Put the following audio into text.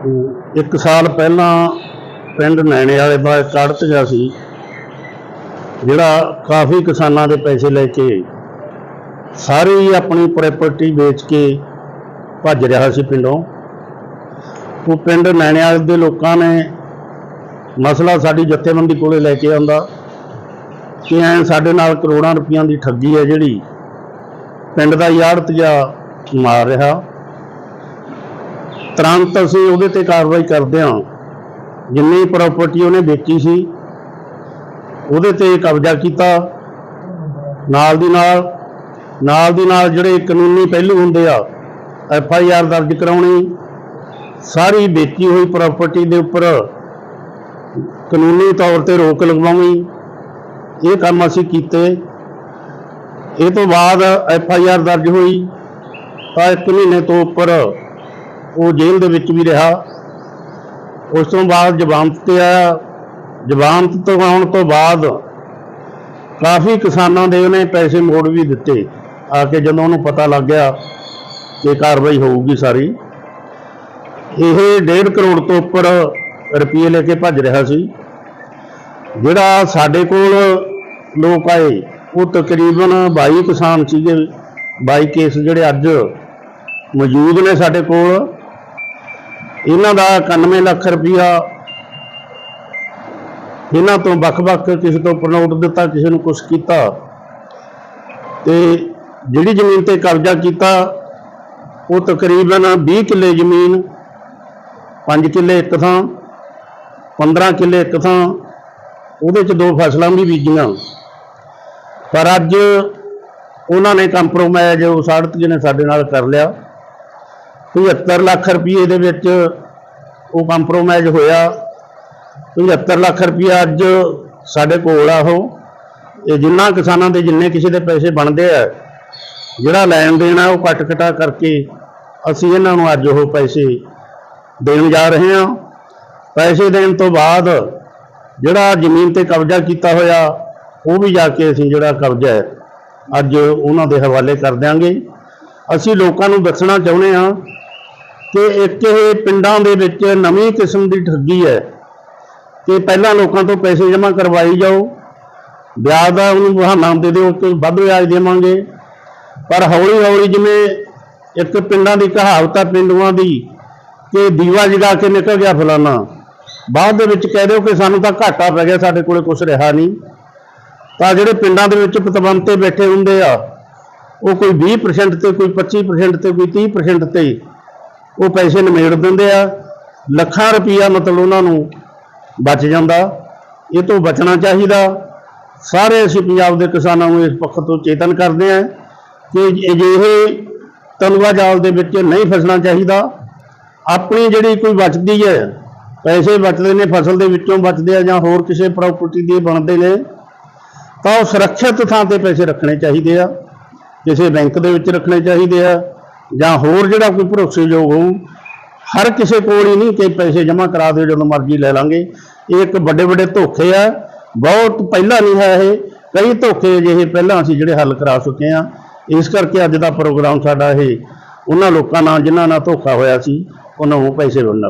ਇੱਕ ਸਾਲ ਪਹਿਲਾਂ ਪਿੰਡ ਨੈਣੇ ਵਾਲੇ ਦਾ ਕੱਢਤ ਗਿਆ ਸੀ, ਜਿਹੜਾ ਕਾਫੀ ਕਿਸਾਨਾਂ ਦੇ ਪੈਸੇ ਲੈ ਕੇ ਸਾਰੀ ਆਪਣੀ ਪ੍ਰਾਪਰਟੀ ਵੇਚ ਕੇ ਭੱਜ ਰਿਹਾ ਸੀ ਪਿੰਡੋਂ। ਉਹ ਪਿੰਡ ਨੈਣੇ ਵਾਲੇ ਦੇ ਲੋਕਾਂ ਨੇ ਮਸਲਾ ਸਾਡੀ ਜਥੇਬੰਦੀ ਕੋਲੇ ਲੈ ਕੇ ਆਉਂਦਾ। ਕਿ ਐਂ ਸਾਡੇ ਨਾਲ ਕਰੋੜਾਂ ਰੁਪਈਆਂ ਦੀ ਠੱਗੀ ਹੈ ਜਿਹੜੀ ਪਿੰਡ ਦਾ ਯਾਰਤੀਆ ਮਾਰ ਰਿਹਾ। ਤੁਰੰਤ ਅਸੀਂ ਉਹਦੇ ਤੇ ਕਾਰਵਾਈ ਕਰਦੇ ਹਾਂ। ਜਿੰਨੀ ਪ੍ਰਾਪਰਟੀ ਉਹਨੇ ਵੇਚੀ ਸੀ, ਉਹਦੇ ਤੇ ਕਬਜ਼ਾ ਕੀਤਾ। ਨਾਲ ਦੀ ਨਾਲ ਨਾਲ ਦੀ ਨਾਲ ਜਿਹੜੇ ਕਾਨੂੰਨੀ ਪਹਿਲੂ ਹੁੰਦੇ ਆ ਐਫ ਆਈ ਆਰ ਦਰਜ ਕਰਾਉਣੀ, ਸਾਰੀ ਵੇਚੀ ਹੋਈ ਪ੍ਰਾਪਰਟੀ ਦੇ ਉੱਪਰ ਕਾਨੂੰਨੀ ਤੌਰ ਤੇ ਰੋਕ ਲਗਵਾਉਣੀ, ਇਹ ਕੰਮ ਅਸੀਂ ਕੀਤੇ। ਇਹ ਤੋਂ ਬਾਅਦ ਐਫ ਆਈ ਆਰ ਦਰਜ ਹੋਈ। ਤਾਂ ਇੱਕ ਮਹੀਨੇ ਤੋਂ ਉੱਪਰ ਉਹ ਜੇਲ੍ਹ ਦੇ ਵਿੱਚ ਵੀ ਰਿਹਾ। ਉਸ ਤੋਂ ਬਾਅਦ ਜਬਾਨਤ ਤੇ ਆਇਆ। ਜਬਾਨਤ ਤੋਂ ਆਉਣ ਤੋਂ ਬਾਅਦ ਕਾਫੀ ਕਿਸਾਨਾਂ ਦੇ ਉਹਨੇ ਪੈਸੇ ਮੋੜ ਵੀ ਦਿੱਤੇ। ਆ ਕੇ ਜਦੋਂ ਉਹਨੂੰ ਪਤਾ ਲੱਗ ਗਿਆ ਕਿ ਕਾਰਵਾਈ ਹੋਊਗੀ ਸਾਰੀ, ਇਹ 1.5 ਕਰੋੜ ਤੋਂ ਉੱਪਰ ਰੁਪਏ ਲੈ ਕੇ ਭੱਜ ਰਿਹਾ ਸੀ। ਜਿਹੜਾ ਸਾਡੇ ਕੋਲ ਲੋਕ ਆਏ, ਉਹ ਤਕਰੀਬਨ 22 ਕਿਸਾਨ ਸੀਗੇ। 22 ਕੇਸ ਜਿਹੜੇ ਅੱਜ ਮੌਜੂਦ ਨੇ ਸਾਡੇ ਕੋਲ। ਇਹਨਾਂ ਦਾ 91 ਲੱਖ ਰੁਪਇਆ ਇਹਨਾਂ ਤੋਂ ਵੱਖ-ਵੱਖ ਕਿਸੇ ਤੋਂ ਪ੍ਰਨੋਟ ਦਿੱਤਾ, ਕਿਸੇ ਨੂੰ ਕੁਝ ਕੀਤਾ ਤੇ ਜਿਹੜੀ ਜ਼ਮੀਨ ਤੇ ਕਬਜ਼ਾ ਕੀਤਾ, ਉਹ ਤਕਰੀਬਨ 20 ਕਿੱਲੇ ਜ਼ਮੀਨ 5 ਕਿੱਲੇ ਇੱਕ ਥਾਂ 15 ਕਿੱਲੇ ਇੱਕ ਥਾਂ, ਉਹਦੇ ਚ ਦੋ ਫਸਲਾਂ ਵੀ ਬੀਜੀਆਂ। ਪਰ ਅੱਜ ਉਹਨਾਂ ਨੇ ਕੰਪਰੋਮਾਈਜ਼ ਉਸ ਆੜਤ ਨੇ ਸਾਡੇ ਨਾਲ ਕਰ ਲਿਆ। 75 ਲੱਖ ਰੁਪਏ ਦੇ ਵਿੱਚ ਉਹ ਕੰਪਰੋਮਾਈਜ਼ ਹੋਇਆ। 75 ਲੱਖ ਰੁਪਏ ਅੱਜ ਸਾਡੇ ਕੋਲ ਆ ਉਹ। ਇਹ ਜਿੰਨਾ ਕਿਸਾਨਾਂ ਦੇ ਜਿੰਨੇ ਕਿਸੇ ਦੇ ਪੈਸੇ ਬਣਦੇ ਆ, ਜਿਹੜਾ ਲੈਣ ਦੇਣ ਆ ਉਹ ਕੱਟ ਕਟਾ ਕਰਕੇ ਅਸੀਂ ਇਹਨਾਂ ਨੂੰ ਅੱਜ ਉਹ ਪੈਸੇ ਦੇਣ ਜਾ ਰਹੇ ਹਾਂ। ਪੈਸੇ ਦੇਣ ਤੋਂ ਬਾਅਦ ਜਿਹੜਾ ਜ਼ਮੀਨ ਤੇ ਕਬਜ਼ਾ ਕੀਤਾ ਹੋਇਆ, ਉਹ ਵੀ ਜਾ ਕੇ ਅਸੀਂ ਜਿਹੜਾ ਕਬਜ਼ਾ ਹੈ, ਅੱਜ ਉਹਨਾਂ ਦੇ ਹਵਾਲੇ ਕਰ ਦਿਆਂਗੇ। ਅਸੀਂ ਲੋਕਾਂ ਨੂੰ ਦੱਸਣਾ ਚਾਹੁੰਦੇ ਹਾਂ ਕਿ ਇੱਕ ਇਹ ਪਿੰਡਾਂ ਦੇ ਵਿੱਚ ਨਵੀਂ ਕਿਸਮ ਦੀ ਠੱਗੀ ਹੈ ਕਿ ਪਹਿਲਾਂ ਲੋਕਾਂ ਤੋਂ ਪੈਸੇ ਜਮ੍ਹਾਂ ਕਰਵਾਈ ਜਾਓ, ਵਿਆਜ ਦਾ ਉਹਨੂੰ ਬਹਾਨਾ ਦੇ ਦਿਓ ਕਿ ਵੱਧ ਵਿਆਜ ਦੇਵਾਂਗੇ। ਪਰ ਹੌਲੀ ਹੌਲੀ ਜਿਵੇਂ ਇੱਕ ਪਿੰਡਾਂ ਦੀ ਕਹਾਵਤ ਆ ਪਿੰਡੂਆਂ ਦੀ ਕਿ ਦੀਵਾ ਜਗਾ ਕੇ ਨਿਕਲ ਗਿਆ ਫਲਾਨਾ, ਬਾਅਦ ਦੇ ਵਿੱਚ ਕਹਿ ਦਿਓ ਕਿ ਸਾਨੂੰ ਤਾਂ ਘਾਟਾ ਪੈ ਗਿਆ, ਸਾਡੇ ਕੋਲੇ ਕੁਝ ਰਿਹਾ ਨਹੀਂ। ਤਾਂ ਜਿਹੜੇ ਪਿੰਡਾਂ ਦੇ ਵਿੱਚ ਪਤਵੰਤੇ ਬੈਠੇ ਹੁੰਦੇ ਆ ਉਹ ਕੋਈ 20% ਤੇ, ਕੋਈ 25% ਤੇ, ਕੋਈ 30% ਤੇ ਉਹ ਪੈਸੇ ਨਿਮੇੜ ਦਿੰਦੇ ਆ। ਲੱਖਾਂ ਰੁਪਈਆ ਮਤਲਬ ਉਹਨਾਂ ਨੂੰ ਬਚ ਜਾਂਦਾ। ਇਹ ਤੋਂ ਬਚਣਾ ਚਾਹੀਦਾ। ਸਾਰੇ ਅਸੀਂ ਪੰਜਾਬ ਦੇ ਕਿਸਾਨਾਂ ਨੂੰ ਇਸ ਪੱਖ ਤੋਂ ਚੇਤਨ ਕਰਦੇ ਹਾਂ ਕਿ ਅਜਿਹੇ ਤਲਵਾ ਜਾਲ ਦੇ ਵਿੱਚ ਨਹੀਂ ਫਸਣਾ ਚਾਹੀਦਾ। ਆਪਣੀ ਜਿਹੜੀ ਕੋਈ ਬਚਦੀ ਹੈ, ਪੈਸੇ ਬਚਦੇ ਨੇ, ਫਸਲ ਦੇ ਵਿੱਚੋਂ ਬਚਦੇ ਆ ਜਾਂ ਹੋਰ ਕਿਸੇ ਪ੍ਰਾਪਰਟੀ ਦੇ ਬਣਦੇ ਨੇ, ਤਾਂ ਉਹ ਸੁਰੱਖਿਅਤ ਥਾਂ ਤੇ ਪੈਸੇ ਰੱਖਣੇ ਚਾਹੀਦੇ ਆ। ਕਿਸੇ ਬੈਂਕ ਦੇ ਵਿੱਚ ਰੱਖਣੇ ਚਾਹੀਦੇ ਆ ਜਾਂ ਹੋਰ ਜਿਹੜਾ ਕੋਈ ਭਰੋਸੇਯੋਗ ਹੋਊ, ਹਰ ਕਿਸੇ ਕੋਲ ਹੀ ਨਹੀਂ ਕਿ ਪੈਸੇ ਜਮ੍ਹਾਂ ਕਰਾ ਦਿਓ, ਜਦੋਂ ਮਰਜ਼ੀ ਲੈ ਲਾਂਗੇ। ਇਹ ਇੱਕ ਵੱਡੇ ਵੱਡੇ ਧੋਖੇ ਆ, ਬਹੁਤ ਪਹਿਲਾਂ ਨਹੀਂ ਹੈ ਇਹ, ਕਈ ਧੋਖੇ ਅਜਿਹੇ ਪਹਿਲਾਂ ਅਸੀਂ ਜਿਹੜੇ ਹੱਲ ਕਰਾ ਚੁੱਕੇ ਆ। ਇਸ ਕਰਕੇ ਅੱਜ ਦਾ ਪ੍ਰੋਗਰਾਮ ਸਾਡਾ ਇਹ, ਉਹਨਾਂ ਲੋਕਾਂ ਨਾਲ ਜਿਨ੍ਹਾਂ ਨਾਲ ਧੋਖਾ ਹੋਇਆ ਸੀ, ਉਹਨਾਂ ਨੂੰ ਪੈਸੇ ਵੰਡਣਾ